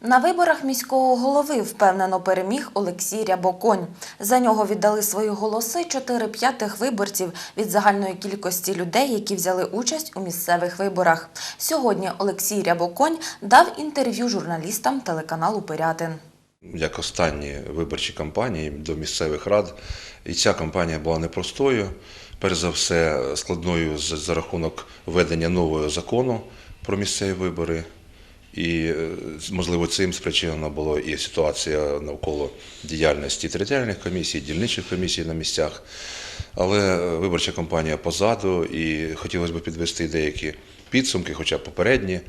На виборах міського голови впевнено переміг Олексій Рябоконь. За нього віддали свої голоси 4 п'ятих виборців від загальної кількості людей, які взяли участь у місцевих виборах. Сьогодні Олексій Рябоконь дав інтерв'ю журналістам телеканалу Пирятин. як останні виборчі кампанії до місцевих рад. І ця кампанія була непростою. Перш за все, складною за рахунок введення нового закону про місцеві вибори. І, е, можливо, цим спричинена була і ситуація навколо діяльності територіальних комісій, дільничих комісій на місцях. Але е, виборча кампанія позаду, і хотілося б підвести деякі підсумки, хоча попередні.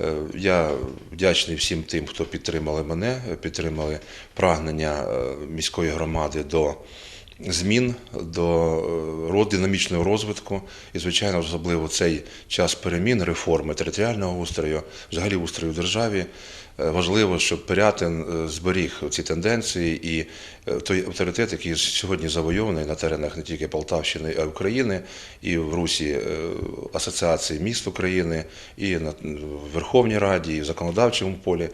Е, Я вдячний всім тим, хто підтримали мене, підтримали прагнення міської громади до змін, до е, динамічного розвитку. І, звичайно, особливо цей час перемін, реформи територіального устрою, взагалі устрою в державі. Е, Важливо, щоб Пирятин е, зберіг ці тенденції і той авторитет, який сьогодні завойований на теренах не тільки Полтавщини, а й України, і в Русі Асоціації міст України, і на Верховній Раді, і в законодавчому полі.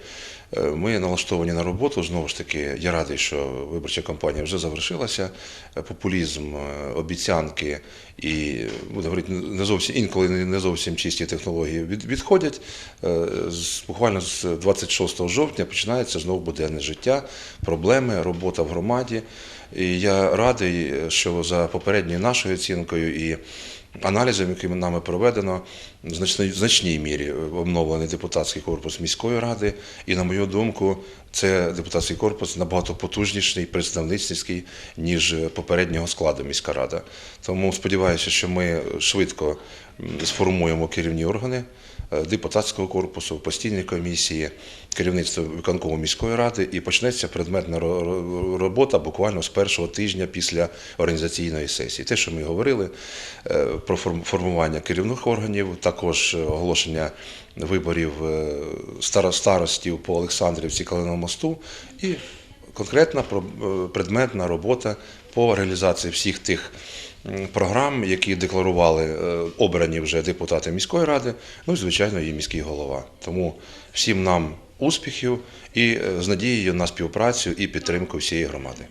Ми налаштовані на роботу. Знову ж таки, я радий, що виборча кампанія вже завершилася. Е, Популізм, е, обіцянки і буде говорити, не зовсім інколи не зовсім чисті технології відходять. Е, Буквально з 26 жовтня починається знову буденне життя, проблеми, робота в громаді. І я радий, що за попередньою нашою оцінкою і аналізом, який нами проведено, в значній, в значній мірі обновлений депутатський корпус міської ради. І, на мою думку, це депутатський корпус набагато потужніший, представницький, ніж попереднього складу міська рада. Тому сподіваюся, що ми швидко сформуємо керівні органи е, депутатського корпусу, постійні комісії, керівництво виконкому міської ради і почнеться предметна ро- ро- робота буквально з першого тижня після організаційної сесії. Те, що ми говорили е, про формування керівних органів, також оголошення виборів е, старостів по Олександрівці Калиновому мосту і конкретна предметна робота по реалізації всіх тих програм, які декларували е, обрані вже депутати міської ради, ну і звичайно, і міський голова. Тому всім нам успіхів і е, з надією на співпрацю і підтримку всієї громади.